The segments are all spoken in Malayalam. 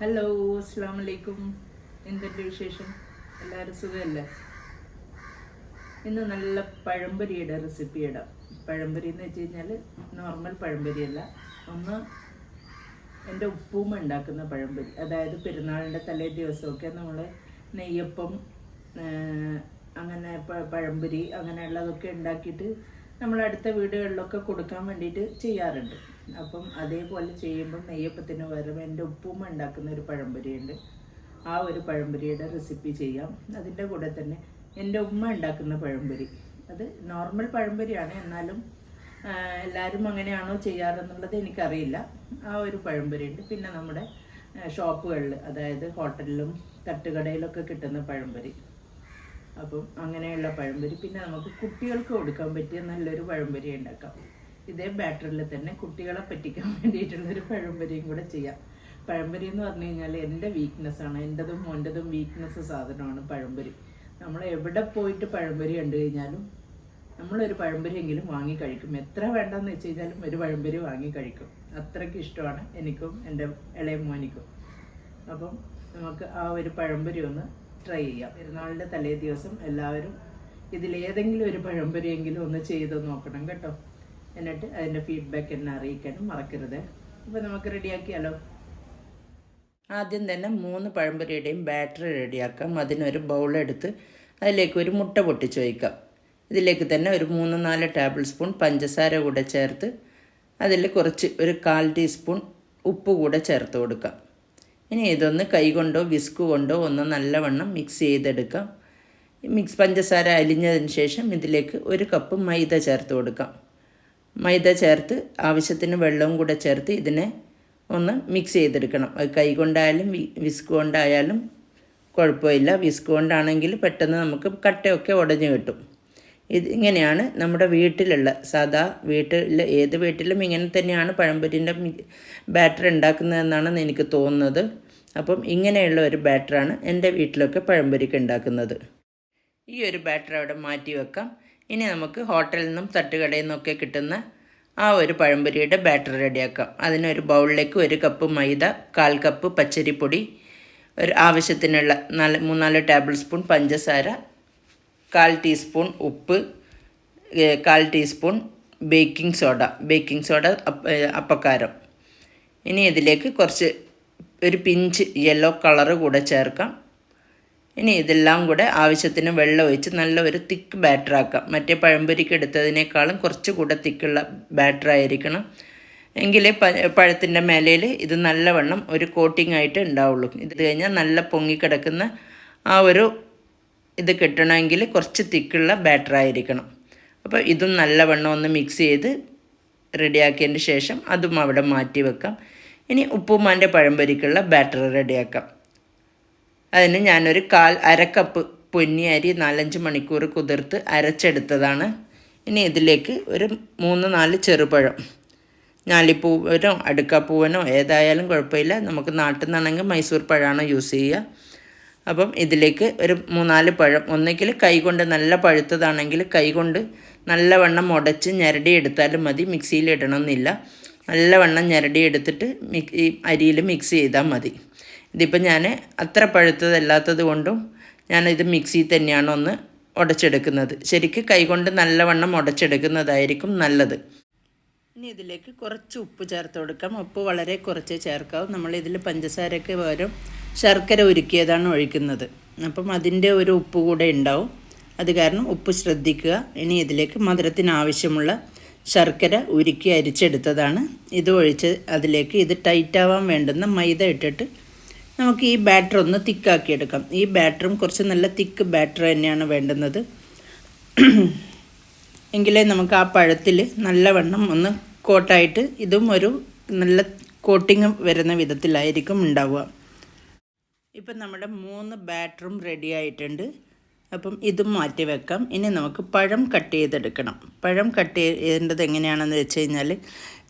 ഹലോ അസ്സാം വലൈക്കും എന്തുണ്ട് വിശേഷം? എല്ലാവരും സുഖമല്ലേ ഇന്ന് നല്ല പഴംപൊരിയുടെ റെസിപ്പി ഇടാം പഴംപൊരി എന്ന് വെച്ച് കഴിഞ്ഞാൽ നോർമൽ പഴംപൊരിയല്ല. ഒന്ന് എന്റെ ഉപ്പൂമ്മ ഉണ്ടാക്കുന്ന പഴംപൊരി. അതായത് പെരുന്നാളിന്റെ തലേ ദിവസമൊക്കെ നമ്മൾ നെയ്യപ്പം അങ്ങനെ പഴംപൊരി അങ്ങനെയുള്ളതൊക്കെ ഉണ്ടാക്കിയിട്ട് നമ്മൾ അടുത്ത വീടുകളിലൊക്കെ കൊടുക്കാൻ വേണ്ടിയിട്ട് ചെയ്യാറുണ്ട്. അപ്പം അതേപോലെ ചെയ്യുമ്പം നെയ്യപ്പത്തിന് പകരം എന്റെ ഉപ്പുമ്മ ഉണ്ടാക്കുന്ന ഒരു പഴംപൊരിയുണ്ട്. ആ ഒരു പഴംപൊരിയുടെ റെസിപ്പി ചെയ്യാം. അതിന്റെ കൂടെ തന്നെ എന്റെ ഉമ്മ ഉണ്ടാക്കുന്ന പഴംപൊരി. അത് നോർമൽ പഴംപൊരിയാണ്. എന്നാലും എല്ലാവരും അങ്ങനെയാണോ ചെയ്യാറെന്നുള്ളത് എനിക്കറിയില്ല. ആ ഒരു പഴംപൊരിയുണ്ട്. പിന്നെ നമ്മുടെ ഷോപ്പുകളിൽ അതായത് ഹോട്ടലിലും തട്ടുകടയിലൊക്കെ കിട്ടുന്ന പഴംപൊരി. അപ്പം അങ്ങനെയുള്ള പഴംപൊരി. പിന്നെ നമുക്ക് കുട്ടികൾക്ക് കൊടുക്കാൻ പറ്റിയ നല്ലൊരു പഴംപൊരി ഉണ്ടാക്കാം. ഇതേ ബാറ്ററിൽ തന്നെ കുട്ടികളെ പറ്റിക്കാൻ വേണ്ടിയിട്ടുള്ള ഒരു പഴംപരിയും കൂടെ ചെയ്യാം. പഴംപരി എന്ന് പറഞ്ഞു കഴിഞ്ഞാൽ എന്റെ വീക്ക്നെസ് ആണ്. എന്റെതും മോന്റെതും വീക്ക്നെസ് സാധനമാണ് പഴംപരി. നമ്മൾ എവിടെ പോയിട്ട് പഴംപരി കണ്ടു കഴിഞ്ഞാലും നമ്മളൊരു എങ്കിലും വാങ്ങി കഴിക്കും. എത്ര വേണ്ടെന്ന് വെച്ച് കഴിഞ്ഞാലും ഒരു പഴംപരി വാങ്ങി കഴിക്കും. അത്രയ്ക്ക് ഇഷ്ടമാണ് എനിക്കും എന്റെ ഇളയ മോനിക്കും. അപ്പം നമുക്ക് ആ ഒരു പഴംപരി ഒന്ന് ട്രൈ ചെയ്യാം. പെരുന്നാളിന്റെ തലേ ദിവസം എല്ലാവരും ഇതിലേതെങ്കിലും ഒരു പഴംപരിയെങ്കിലും ഒന്ന് ചെയ്ത് നോക്കണം കേട്ടോ. എന്നിട്ട് അതിന്റെ ഫീഡ്ബാക്ക് എന്നെ അറിയിക്കാനും മറക്കരുത്. അപ്പോൾ നമുക്ക് റെഡിയാക്കിയാലോ ആദ്യം തന്നെ മൂന്ന് പഴംപൊരിയുടെയും ബാറ്ററി റെഡിയാക്കാം അതിനൊരു ബൗളെടുത്ത് അതിലേക്ക് ഒരു മുട്ട പൊട്ടിച്ച് വയ്ക്കാം ഇതിലേക്ക് തന്നെ ഒരു മൂന്ന് നാല് ടേബിൾ സ്പൂൺ പഞ്ചസാര കൂടെ ചേർത്ത് അതിൽ കുറച്ച് ഒരു കാൽ ടീസ്പൂൺ ഉപ്പ് കൂടെ ചേർത്ത് കൊടുക്കാം. ഇനി ഇതൊന്ന് കൈകൊണ്ടോ വിസ്ക് കൊണ്ടോ ഒന്ന് നല്ലവണ്ണം മിക്സ് ചെയ്തെടുക്കാം. മിക്സ് പഞ്ചസാര അലിഞ്ഞതിന് ശേഷം ഇതിലേക്ക് ഒരു കപ്പ് മൈദ ചേർത്ത് കൊടുക്കാം. മൈദ ചേർത്ത് ആവശ്യത്തിന് വെള്ളവും കൂടെ ചേർത്ത് ഇതിനെ ഒന്ന് മിക്സ് ചെയ്തെടുക്കണം. അത് കൈ കൊണ്ടായാലും വിസ്ക് കൊണ്ടായാലും കുഴപ്പമില്ല. വിസ്ക് കൊണ്ടാണെങ്കിൽ പെട്ടെന്ന് നമുക്ക് കട്ടയൊക്കെ ഉടഞ്ഞു കിട്ടും. ഇത് ഇങ്ങനെയാണ് നമ്മുടെ വീട്ടിലുള്ള സാധാ വീട്ടിൽ ഏത് വീട്ടിലും ഇങ്ങനെ തന്നെയാണ് പഴംപൊരിന്റെ ബാറ്റർ ഉണ്ടാക്കുന്നതെന്നാണ് എനിക്ക് തോന്നുന്നത്. അപ്പം ഇങ്ങനെയുള്ള ഒരു ബാറ്ററാണ് എന്റെ വീട്ടിലൊക്കെ പഴംപൊരിക്ക് ഉണ്ടാക്കുന്നത്. ഈ ഒരു ബാറ്റർ അവിടെ മാറ്റി വെക്കാം. ഇനി നമുക്ക് ഹോട്ടലിൽ നിന്നും തട്ടുകടയിൽ നിന്നൊക്കെ കിട്ടുന്ന ആ ഒരു പഴംപൊരിയുടെ ബാറ്റർ റെഡിയാക്കാം. അതിനൊരു ബൗളിലേക്ക് ഒരു കപ്പ് മൈദ കാൽ കപ്പ് പച്ചരിപ്പൊടി ഒരു ആവശ്യത്തിനുള്ള നാല് മൂന്നാൽ ടേബിൾ സ്പൂൺ പഞ്ചസാര കാൽ ടീസ്പൂൺ ഉപ്പ് കാൽ teaspoon baking soda baking soda അപ്പക്കാരം. ഇനി ഇതിലേക്ക് കുറച്ച് ഒരു പിഞ്ച് യെല്ലോ കളറ് കൂടെ ചേർക്കാം. ഇനി ഇതെല്ലാം കൂടെ ആവശ്യത്തിന് വെള്ളം ഒഴിച്ച് നല്ല ഒരു തിക്ക് ബാറ്റർ ആക്കാം. മറ്റേ പഴംപൊരിക്ക് എടുത്തതിനേക്കാളും കുറച്ചുകൂടെ തിക്കുള്ള ബാറ്റർ ആയിരിക്കണം. എങ്കിലേ പ പഴത്തിന്റെ മേലയിൽ ഇത് നല്ലവണ്ണം ഒരു കോട്ടിംഗ് ആയിട്ട് ഉണ്ടാവുള്ളൂ. ഇത് കഴിഞ്ഞാൽ നല്ല പൊങ്ങിക്കിടക്കുന്ന ആ ഒരു ഇത് കിട്ടണമെങ്കിൽ കുറച്ച് തിക്കുള്ള ബാറ്റർ ആയിരിക്കണം. അപ്പോൾ ഇതും നല്ലവണ്ണം ഒന്ന് മിക്സ് ചെയ്ത് റെഡിയാക്കിയതിന് ശേഷം അതും അവിടെ മാറ്റി വെക്കാം. ഇനി ഉപ്പുമാന്റെ പഴംപൊരിക്കുള്ള ബാറ്റർ റെഡിയാക്കാം. അതിന് ഞാനൊരു കാൽ അരക്കപ്പ് പൊന്നി അരി നാലഞ്ച് മണിക്കൂർ കുതിർത്ത് അരച്ചെടുത്തതാണ്. ഇനി ഇതിലേക്ക് ഒരു മൂന്ന് നാല് ചെറുപഴം. ഞാലിപ്പൂവനോ അടുക്കാപ്പൂവനോ ഏതായാലും കുഴപ്പമില്ല. നമുക്ക് നാട്ടിൽ നിന്നാണെങ്കിൽ മൈസൂർ പഴമാണ് യൂസ് ചെയ്യുക. അപ്പം ഇതിലേക്ക് ഒരു മൂന്നാൽ പഴം. ഒന്നെങ്കിൽ കൈകൊണ്ട് നല്ല പഴുത്തതാണെങ്കിൽ കൈകൊണ്ട് നല്ലവണ്ണം മുടച്ച് ഞരടി എടുത്താലും മതി. മിക്സിയിൽ ഇടണമെന്നില്ല. നല്ലവണ്ണം ഞരടി എടുത്തിട്ട് മിക് അരിയിൽ മിക്സ് ചെയ്താൽ മതി. ഇതിപ്പോൾ ഞാൻ അത്ര പഴുത്തതല്ലാത്തത് കൊണ്ടും ഞാനിത് മിക്സിയിൽ തന്നെയാണ് ഒന്ന് ഉടച്ചെടുക്കുന്നത്. ശരിക്ക് കൈകൊണ്ട് നല്ലവണ്ണം ഉടച്ചെടുക്കുന്നതായിരിക്കും നല്ലത്. ഇനി ഇതിലേക്ക് കുറച്ച് ഉപ്പ് ചേർത്ത് കൊടുക്കാം. ഉപ്പ് വളരെ കുറച്ച് ചേർക്കാവും. നമ്മൾ ഇതിൽ പഞ്ചസാരയ്ക്ക് പകരം ശർക്കര ഉരുക്കിയതാണ് ഒഴിക്കുന്നത്. അപ്പം അതിന്റെ ഒരു ഉപ്പ് കൂടെ ഉണ്ടാവും. അത് കാരണം ഉപ്പ് ശ്രദ്ധിക്കുക. ഇനി ഇതിലേക്ക് മധുരത്തിന് ആവശ്യമുള്ള ശർക്കര ഉരുക്കി അരിച്ചെടുത്തതാണ്. ഇത് ഒഴിച്ച് അതിലേക്ക് ഇത് ടൈറ്റാവാൻ വേണ്ടുന്ന മൈദ ഇട്ടിട്ട് നമുക്ക് ഈ ബാറ്റർ ഒന്ന് തിക്കാക്കി എടുക്കാം. ഈ ബാറ്ററും കുറച്ച് നല്ല തിക്ക് ബാറ്റർ തന്നെയാണ് വേണ്ടുന്നത്. എങ്കിലേ നമുക്ക് ആ പഴത്തിൽ നല്ലവണ്ണം ഒന്ന് കോട്ടായിട്ട് ഇതും ഒരു നല്ല കോട്ടിങ് വരുന്ന വിധത്തിലായിരിക്കും ഉണ്ടാവുക. ഇപ്പം നമ്മുടെ മൂന്ന് ബാറ്ററും റെഡി ആയിട്ടുണ്ട്. അപ്പം ഇതും മാറ്റി വെക്കാം. ഇനി നമുക്ക് പഴം കട്ട് ചെയ്തെടുക്കണം. പഴം കട്ട് ചെയ്യേണ്ടത് എങ്ങനെയാണെന്ന് വെച്ച് കഴിഞ്ഞാൽ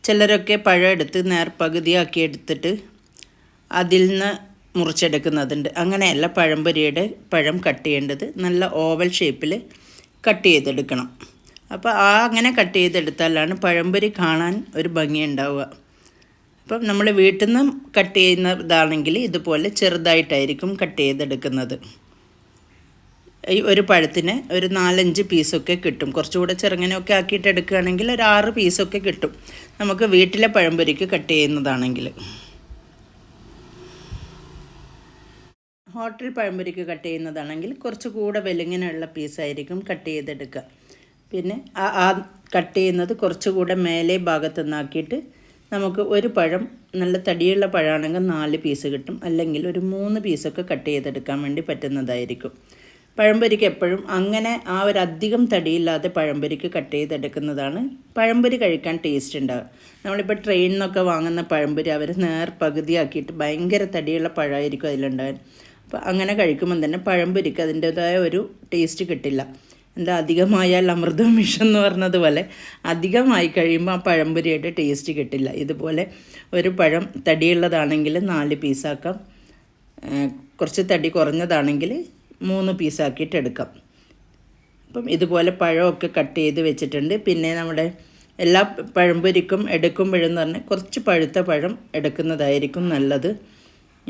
ചിലരൊക്കെ പഴം എടുത്ത് നേർപകുതിയാക്കി എടുത്തിട്ട് അതിൽ നിന്ന് മുറിച്ചെടുക്കുന്നതുണ്ട്. അങ്ങനെയല്ല പഴംപൊരിയുടെ പഴം കട്ട് ചെയ്യേണ്ടത്. നല്ല ഓവൽ ഷേപ്പിൽ കട്ട് ചെയ്തെടുക്കണം. അപ്പോൾ ആ അങ്ങനെ കട്ട് ചെയ്തെടുത്താലാണ് പഴംപൊരി കാണാൻ ഒരു ഭംഗി ഉണ്ടാവുക. അപ്പം നമ്മൾ വീട്ടിൽ നിന്ന് കട്ട് ചെയ്യുന്നതാണെങ്കിൽ ഇതുപോലെ ചെറുതായിട്ടായിരിക്കും കട്ട് ചെയ്തെടുക്കുന്നത്. ഈ ഒരു പഴത്തിന് ഒരു നാലഞ്ച് പീസൊക്കെ കിട്ടും. കുറച്ചുകൂടെ ചെറുങ്ങനെയൊക്കെ ആക്കിയിട്ട് എടുക്കുകയാണെങ്കിൽ ഒരു ആറ് പീസൊക്കെ കിട്ടും. നമുക്ക് വീട്ടിലെ പഴംപൊരിക്ക് കട്ട് ചെയ്യുന്നതാണെങ്കിൽ. ഹോട്ടൽ പഴംപൊരിക്ക് കട്ട് ചെയ്യുന്നതാണെങ്കിൽ കുറച്ചുകൂടെ വെലുങ്ങനെയുള്ള പീസായിരിക്കും കട്ട് ചെയ്തെടുക്കുക. പിന്നെ ആ ആ കട്ട് ചെയ്യുന്നത് കുറച്ചുകൂടെ മേലെ ഭാഗത്ത് നിന്നാക്കിയിട്ട് നമുക്ക് ഒരു പഴം നല്ല തടിയുള്ള പഴമാണെങ്കിൽ നാല് പീസ് കിട്ടും. അല്ലെങ്കിൽ ഒരു മൂന്ന് പീസൊക്കെ കട്ട് ചെയ്തെടുക്കാൻ വേണ്ടി പറ്റുന്നതായിരിക്കും. പഴംപൊരിക്ക് എപ്പോഴും അങ്ങനെ ആ ഒരു അധികം തടിയില്ലാതെ പഴംപൊരിക്ക് കട്ട് ചെയ്തെടുക്കുന്നതാണ് പഴംപൊരി കഴിക്കാൻ ടേസ്റ്റ് ഉണ്ടാകുക നമ്മളിപ്പോൾ ട്രെയിനിൽ നിന്നൊക്കെ വാങ്ങുന്ന പഴംപൊരി അവർ നേർ പകുതിയാക്കിയിട്ട് ഭയങ്കര തടിയുള്ള പഴമായിരിക്കും അതിലുണ്ടാകാൻ അപ്പോൾ അങ്ങനെ കഴിക്കുമ്പം തന്നെ പഴംപൊരിക്ക് അതിന്റേതായ ഒരു ടേസ്റ്റ് കിട്ടില്ല. എന്താ അധികമായാൽ അമൃതം വിഷം എന്ന് പറഞ്ഞതുപോലെ അധികമായി കഴിയുമ്പോൾ ആ പഴംപൊരിയുടെ ടേസ്റ്റ് കിട്ടില്ല. ഇതുപോലെ ഒരു പഴം തടിയുള്ളതാണെങ്കിൽ നാല് പീസാക്കാം കുറച്ച് തടി കുറഞ്ഞതാണെങ്കിൽ മൂന്ന് പീസാക്കിയിട്ട് എടുക്കാം. അപ്പം ഇതുപോലെ പഴമൊക്കെ കട്ട് ചെയ്ത് വെച്ചിട്ടുണ്ട്. പിന്നെ നമ്മുടെ എല്ലാ പഴംപൊരിക്കും എടുക്കുമ്പോഴെന്ന് പറഞ്ഞാൽ കുറച്ച് പഴുത്ത പഴം എടുക്കുന്നതായിരിക്കും നല്ലത്.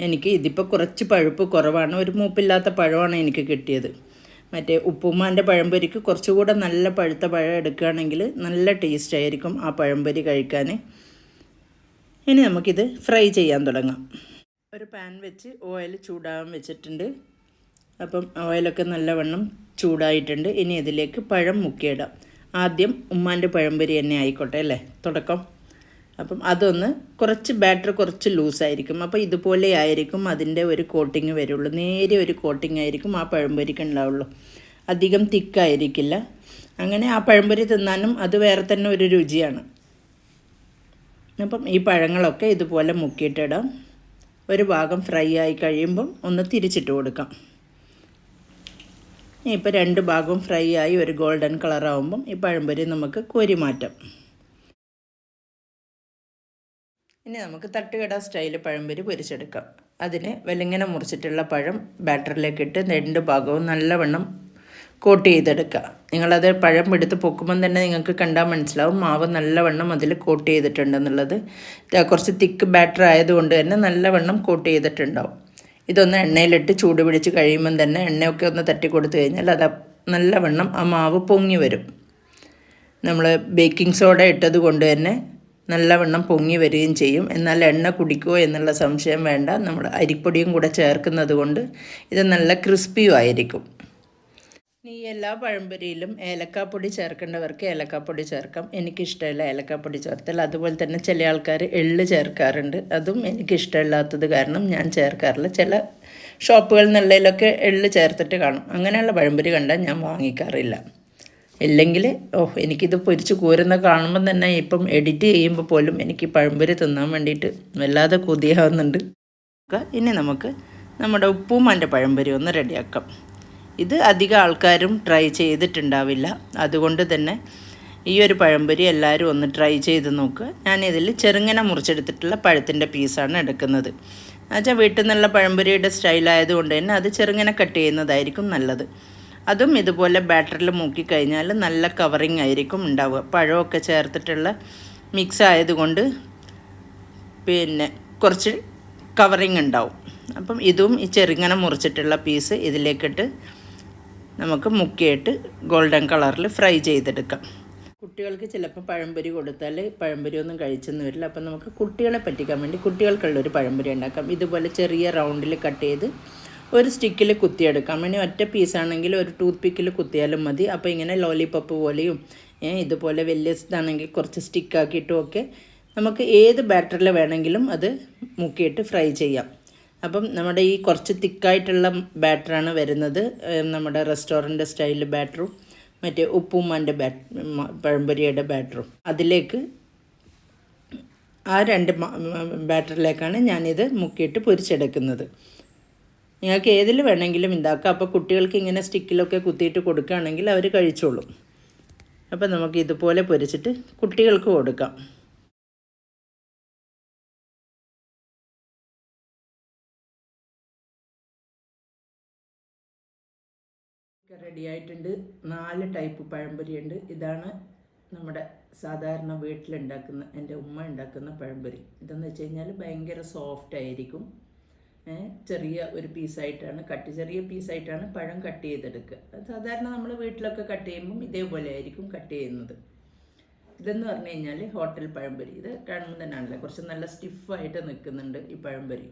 എനിക്ക് ഇതിപ്പോൾ കുറച്ച് പഴുപ്പ് കുറവാണ്. ഒരു മൂപ്പില്ലാത്ത പഴമാണ് എനിക്ക് കിട്ടിയത്. മറ്റേ ഉപ്പുമാന്റെ പഴംപൊരിക്ക് കുറച്ചുകൂടെ നല്ല പഴുത്ത പഴം എടുക്കുകയാണെങ്കിൽ നല്ല ടേസ്റ്റ് ആയിരിക്കും ആ പഴംപൊരി കഴിക്കാൻ ഇനി നമുക്കിത് ഫ്രൈ ചെയ്യാൻ തുടങ്ങാം. ഒരു പാൻ വെച്ച് ഓയിൽ ചൂടാകാൻ വെച്ചിട്ടുണ്ട്. അപ്പം ഓയിലൊക്കെ നല്ലവണ്ണം ചൂടായിട്ടുണ്ട്. ഇനി ഇതിലേക്ക് പഴം മുക്കിയിടാം. ആദ്യം ഉമ്മാന്റെ പഴംപൊരി തന്നെ ആയിക്കോട്ടെ അല്ലേ? തുടക്കം. അപ്പം അതൊന്ന് കുറച്ച് ബാറ്റർ കുറച്ച് ലൂസായിരിക്കും. അപ്പോൾ ഇതുപോലെ ആയിരിക്കും അതിന്റെ ഒരു കോട്ടിങ് വരുള്ളൂ. നേരെ ഒരു കോട്ടിങ് ആയിരിക്കും ആ പഴംപൊരിക്ക് ഉണ്ടാവുള്ളൂ. അധികം തിക്കായിരിക്കില്ല. അങ്ങനെ ആ പഴംപൊരി തിന്നാനും അത് വേറെ തന്നെ ഒരു രുചിയാണ്. അപ്പം ഈ പഴങ്ങളൊക്കെ ഇതുപോലെ മുക്കിയിട്ടിടാം. ഒരു ഭാഗം ഫ്രൈ ആയി കഴിയുമ്പം ഒന്ന് തിരിച്ചിട്ട് കൊടുക്കാം. ഇപ്പോൾ രണ്ട് ഭാഗവും ഫ്രൈ ആയി ഒരു ഗോൾഡൻ കളറാവുമ്പം ഈ പഴംപൊരി നമുക്ക് കോരി മാറ്റാം ഇനി നമുക്ക് തട്ടുകട സ്റ്റൈൽ പഴംപൊരി പൊരിച്ചെടുക്കാം. അതിന് വെലിങ്ങനെ മുറിച്ചിട്ടുള്ള പഴം ബാറ്ററിലേക്ക് ഇട്ട് രണ്ട് ഭാഗവും നല്ലവണ്ണം കോട്ട് ചെയ്തെടുക്കുക നിങ്ങളത് പഴം എടുത്ത് പൊക്കുമ്പം തന്നെ നിങ്ങൾക്ക് കണ്ടാൽ മനസ്സിലാവും മാവ് നല്ലവണ്ണം അതിൽ കോട്ട് ചെയ്തിട്ടുണ്ടെന്നുള്ളത്. കുറച്ച് തിക്ക് ബാറ്റർ ആയതുകൊണ്ട് തന്നെ നല്ലവണ്ണം കോട്ട് ചെയ്തിട്ടുണ്ടാവും. ഇതൊന്ന് എണ്ണയിലിട്ട് ചൂട് പിടിച്ച് കഴിയുമ്പം തന്നെ എണ്ണയൊക്കെ ഒന്ന് തട്ടി കൊടുത്തു കഴിഞ്ഞാൽ അത് നല്ലവണ്ണം ആ മാവ് പൊങ്ങി വരും. നമ്മൾ ബേക്കിംഗ് സോഡ ഇട്ടത് കൊണ്ട് തന്നെ നല്ലവണ്ണം പൊങ്ങി വരികയും ചെയ്യും. എന്നാൽ എണ്ണ കുടിക്കുമോ എന്നുള്ള സംശയം വേണ്ട. നമ്മൾ അരിപ്പൊടിയും കൂടെ ചേർക്കുന്നത് കൊണ്ട് ഇത് നല്ല ക്രിസ്പിയും ആയിരിക്കും. ഈ എല്ലാ പഴംപൊരിയിലും ഏലക്കാപ്പൊടി ചേർക്കേണ്ടവർക്ക് ഏലക്കാപ്പൊടി ചേർക്കാം. എനിക്കിഷ്ടമില്ല ഏലക്കാപ്പൊടി ചേർത്താൽ. അതുപോലെ തന്നെ ചില ആൾക്കാർ എള്ള് ചേർക്കാറുണ്ട്. അതും എനിക്കിഷ്ടമില്ലാത്തത് കാരണം ഞാൻ ചേർക്കാറില്ല. ചില ഷോപ്പുകളിൽ നിന്നുള്ളതിലൊക്കെ എള്ള് ചേർത്തിട്ട് കാണും. അങ്ങനെയുള്ള പഴംപൊരി കണ്ടാൽ ഞാൻ വാങ്ങിക്കാറില്ല. ഇല്ലെങ്കിൽ ഓഹ് എനിക്കിത് പൊരിച്ച് കൂരുന്ന കാണുമ്പം തന്നെ ഇപ്പം എഡിറ്റ് ചെയ്യുമ്പോൾ പോലും എനിക്ക് പഴംപൊരി തിന്നാൻ വേണ്ടിയിട്ട് വല്ലാതെ കൊതിയാവുന്നുണ്ട്. ഇനി നമുക്ക് നമ്മുടെ ഉപ്പുമാന്റെ പഴംപൊരി ഒന്ന് റെഡിയാക്കാം. ഇത് അധികം ആൾക്കാരും ട്രൈ ചെയ്തിട്ടുണ്ടാവില്ല. അതുകൊണ്ട് തന്നെ ഈ ഒരു പഴംപൊരി എല്ലാവരും ഒന്ന് ട്രൈ ചെയ്ത് നോക്കുക ഞാനിതിൽ ചെറുങ്ങനെ മുറിച്ചെടുത്തിട്ടുള്ള പഴത്തിന്റെ പീസാണ് എടുക്കുന്നത്. എന്നുവെച്ചാൽ വീട്ടിൽ നിന്നുള്ള പഴംപൊരിയുടെ സ്റ്റൈലായതുകൊണ്ട് തന്നെ അത് ചെറുങ്ങനെ കട്ട് ചെയ്യുന്നതായിരിക്കും നല്ലത്. അതും ഇതുപോലെ ബാറ്ററിൽ മുക്കി കഴിഞ്ഞാൽ നല്ല കവറിങ് ആയിരിക്കും ഉണ്ടാവുക. പഴമൊക്കെ ചേർത്തിട്ടുള്ള മിക്സ് ആയതുകൊണ്ട് പിന്നെ കുറച്ച് കവറിങ് ഉണ്ടാവും. അപ്പം ഇതും ഈ ചെറുങ്ങനെ മുറിച്ചിട്ടുള്ള പീസ് ഇതിലേക്കിട്ട് നമുക്ക് മുക്കിയിട്ട് ഗോൾഡൻ കളറിൽ ഫ്രൈ ചെയ്തെടുക്കാം. കുട്ടികൾക്ക് ചിലപ്പോൾ പഴംപൊരി കൊടുത്താൽ പഴംപൊരി ഒന്നും കഴിച്ചെന്ന് വരില്ല. അപ്പം നമുക്ക് കുട്ടികളെ പറ്റിക്കാൻ വേണ്ടി കുട്ടികൾക്കുള്ള ഒരു പഴംപൊരി ഉണ്ടാക്കാം. ഇതുപോലെ ചെറിയ റൗണ്ടിൽ കട്ട് ചെയ്ത് ഒരു സ്റ്റിക്കിൽ കുത്തിയെടുക്കാം. ഇനി ഒറ്റ പീസാണെങ്കിൽ ഒരു ടൂത്ത് പിക്കിൽ കുത്തിയാലും മതി. അപ്പോൾ ഇങ്ങനെ ലോലിപ്പപ്പ് പോലെയും ഇതുപോലെ വലിയ ഇതാണെങ്കിൽ കുറച്ച് സ്റ്റിക്കാക്കിയിട്ടും ഒക്കെ നമുക്ക് ഏത് ബാറ്ററിൽ വേണമെങ്കിലും അത് മുക്കിയിട്ട് ഫ്രൈ ചെയ്യാം. അപ്പം നമ്മുടെ ഈ കുറച്ച് തിക്കായിട്ടുള്ള ബാറ്ററാണ് വരുന്നത്. നമ്മുടെ റെസ്റ്റോറന്റ് സ്റ്റൈൽ ബാറ്ററും മറ്റേ ഉപ്പുമാന്റെ ബാറ്റ് പഴംപൊരിയുടെ ബാറ്ററും അതിലേക്ക് ആ രണ്ട് ബാറ്ററിലേക്കാണ് ഞാനിത് മുക്കിയിട്ട് പൊരിച്ചെടുക്കുന്നത്. നിങ്ങൾക്ക് ഏതിൽ വേണമെങ്കിലും ഉണ്ടാക്കാം അപ്പോൾ കുട്ടികൾക്ക് ഇങ്ങനെ സ്റ്റിക്കിലൊക്കെ കുത്തിയിട്ട് കൊടുക്കുകയാണെങ്കിൽ അവർ കഴിച്ചോളും. അപ്പോൾ നമുക്ക് ഇതുപോലെ പൊരിച്ചിട്ട് കുട്ടികൾക്ക് കൊടുക്കാം. റെഡി ആയിട്ടുണ്ട്. നാല് ടൈപ്പ് പഴംപൊരി ഉണ്ട് ഇതാണ് നമ്മുടെ സാധാരണ വീട്ടിലുണ്ടാക്കുന്ന എന്റെ ഉമ്മ ഉണ്ടാക്കുന്ന പഴംപൊരി. ഇതെന്ന് വെച്ച് കഴിഞ്ഞാൽ ഭയങ്കര സോഫ്റ്റ് ആയിരിക്കും. ചെറിയ ഒരു പീസായിട്ടാണ് കട്ട് ചെറിയ പീസായിട്ടാണ് പഴം കട്ട് ചെയ്തെടുക്കുക. സാധാരണ നമ്മൾ വീട്ടിലൊക്കെ കട്ട് ചെയ്യുമ്പം ഇതേപോലെ ആയിരിക്കും കട്ട് ചെയ്യുന്നത്. ഇതെന്ന് പറഞ്ഞു കഴിഞ്ഞാൽ ഹോട്ടൽ പഴംപൊരി. ഇത് കാണുമ്പോൾ തന്നെയാണല്ലോ കുറച്ച് നല്ല സ്റ്റിഫായിട്ട് നിൽക്കുന്നുണ്ട് ഈ പഴംപൊരി.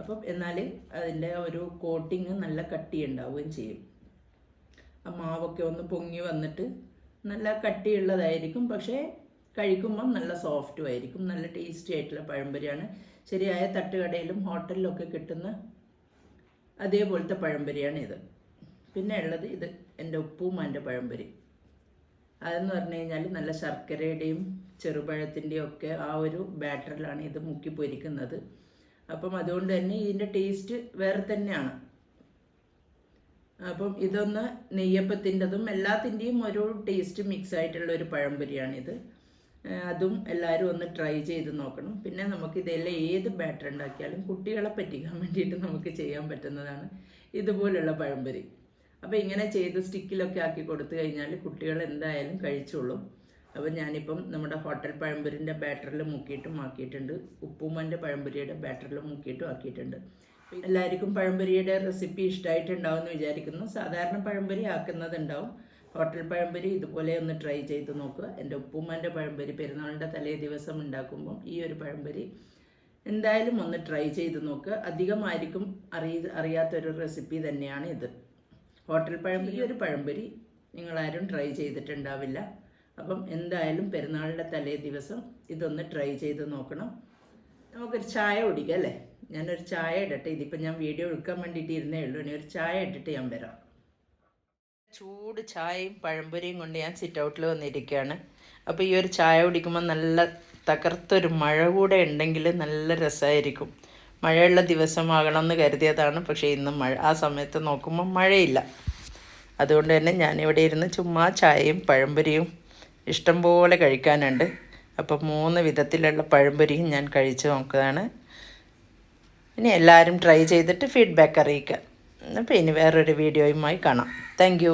അപ്പം എന്നാൽ അതിന്റെ ഒരു കോട്ടിങ് നല്ല കട്ടി ഉണ്ടാവുകയും ചെയ്യും. ആ മാവൊക്കെ ഒന്ന് പൊങ്ങി വന്നിട്ട് നല്ല കട്ടിയുള്ളതായിരിക്കും. പക്ഷേ കഴിക്കുമ്പം നല്ല സോഫ്റ്റും ആയിരിക്കും. നല്ല ടേസ്റ്റി ആയിട്ടുള്ള പഴംപൊരിയാണ്. ശരിയായ തട്ടുകടയിലും ഹോട്ടലിലൊക്കെ കിട്ടുന്ന അതേപോലത്തെ പഴംപൊരിയാണ് ഇത്. പിന്നെ ഉള്ളത് ഇത് എന്റെ ഉപ്പുമാന്റെ പഴംപൊരി. അതെന്ന് പറഞ്ഞു കഴിഞ്ഞാൽ നല്ല ശർക്കരയുടെയും ചെറുപഴത്തിന്റെയും ഒക്കെ ആ ഒരു ബാറ്ററിലാണ് ഇത് മുക്കി പൊരിക്കുന്നത് അപ്പം അതുകൊണ്ട് തന്നെ ഇതിന്റെ ടേസ്റ്റ് വേറെ തന്നെയാണ്. അപ്പം ഇതൊന്ന് നെയ്യപ്പത്തിന്റെതും എല്ലാത്തിന്റെയും ഒരു ടേസ്റ്റ് മിക്സ് ആയിട്ടുള്ള ഒരു പഴംപൊരിയാണിത്. അതും എല്ലാവരും ഒന്ന് ട്രൈ ചെയ്ത് നോക്കണം. പിന്നെ നമുക്ക് ഇതെല്ലാം ഏത് ബാറ്റർ ഉണ്ടാക്കിയാലും കുട്ടികളെ പറ്റിക്കാൻ വേണ്ടിയിട്ട് നമുക്ക് ചെയ്യാൻ പറ്റുന്നതാണ് ഇതുപോലുള്ള പഴംപൊരി. അപ്പോൾ ഇങ്ങനെ ചെയ്ത് സ്റ്റിക്കിലൊക്കെ ആക്കി കൊടുത്തു കഴിഞ്ഞാൽ കുട്ടികൾ എന്തായാലും കഴിച്ചോളും. അപ്പോൾ ഞാനിപ്പം നമ്മുടെ ഹോട്ടൽ പഴംപൊരിന്റെ ബാറ്ററിൽ മുക്കിയിട്ടും ആക്കിയിട്ടുണ്ട്. ഉപ്പുമന്റെ പഴംപൊരിയുടെ ബാറ്ററിൽ മുക്കിയിട്ടും ആക്കിയിട്ടുണ്ട്. എല്ലാവർക്കും പഴംപൊരിയുടെ റെസിപ്പി ഇഷ്ടമായിട്ടുണ്ടാവും എന്ന് വിചാരിക്കുന്നു. സാധാരണ പഴംപൊരി ആക്കുന്നതുണ്ടാവും. ഹോട്ടൽ പഴംപൊരി ഇതുപോലെ ഒന്ന് ട്രൈ ചെയ്ത് നോക്കുക. എന്റെ ഉപ്പുമ്മന്റെ പഴംപൊരി പെരുന്നാളിന്റെ തലേ ദിവസം ഉണ്ടാക്കുമ്പം ഈ ഒരു പഴംപൊരി എന്തായാലും ഒന്ന് ട്രൈ ചെയ്ത് നോക്കുക. അധികമായിരിക്കും അറിയ അറിയാത്തൊരു റെസിപ്പി തന്നെയാണ് ഇത്. ഹോട്ടൽ പഴംപൊരി ഒരു പഴംപൊരി നിങ്ങളാരും ട്രൈ ചെയ്തിട്ടുണ്ടാവില്ല. അപ്പം എന്തായാലും പെരുന്നാളിന്റെ തലേ ദിവസം ഇതൊന്ന് ട്രൈ ചെയ്ത് നോക്കണം. നമുക്കൊരു ചായ കുടിക്കാം അല്ലേ? ഞാനൊരു ചായ ഇടട്ടെ. ഇതിപ്പോൾ ഞാൻ വീഡിയോ എടുക്കാൻ വേണ്ടിയിട്ട് ഇരുന്നേ ഉള്ളൂ. ഇനി ഒരു ചായ ഇട്ടിട്ട് ഞാൻ വരാം. ചൂട് ചായയും പഴംപൊരിയും കൊണ്ട് ഞാൻ സിറ്റ് ഔട്ടിൽ വന്നിരിക്കുകയാണ്. അപ്പോൾ ഈ ഒരു ചായ കുടിക്കുമ്പോൾ നല്ല തകർത്തൊരു മഴ കൂടെ ഉണ്ടെങ്കിൽ നല്ല രസമായിരിക്കും മഴയുള്ള ദിവസമാകണം എന്ന് കരുതിയതാണ്. പക്ഷേ ഇന്ന് മഴ ആ സമയത്ത് നോക്കുമ്പോൾ മഴയില്ല. അതുകൊണ്ട് തന്നെ ഞാനിവിടെ ഇരുന്ന് ചുമ്മാ ചായയും പഴംപൊരിയും ഇഷ്ടം പോലെ കഴിക്കാനുണ്ട്. അപ്പോൾ മൂന്ന് വിധത്തിലുള്ള പഴംപൊരിയും ഞാൻ കഴിച്ച് നോക്കുകയാണ്. ഇനി എല്ലാവരും ട്രൈ ചെയ്തിട്ട് ഫീഡ്ബാക്ക് അറിയിക്കുക. അപ്പോൾ ഇനി വേറൊരു വീഡിയോയുമായി കാണാം. താങ്ക്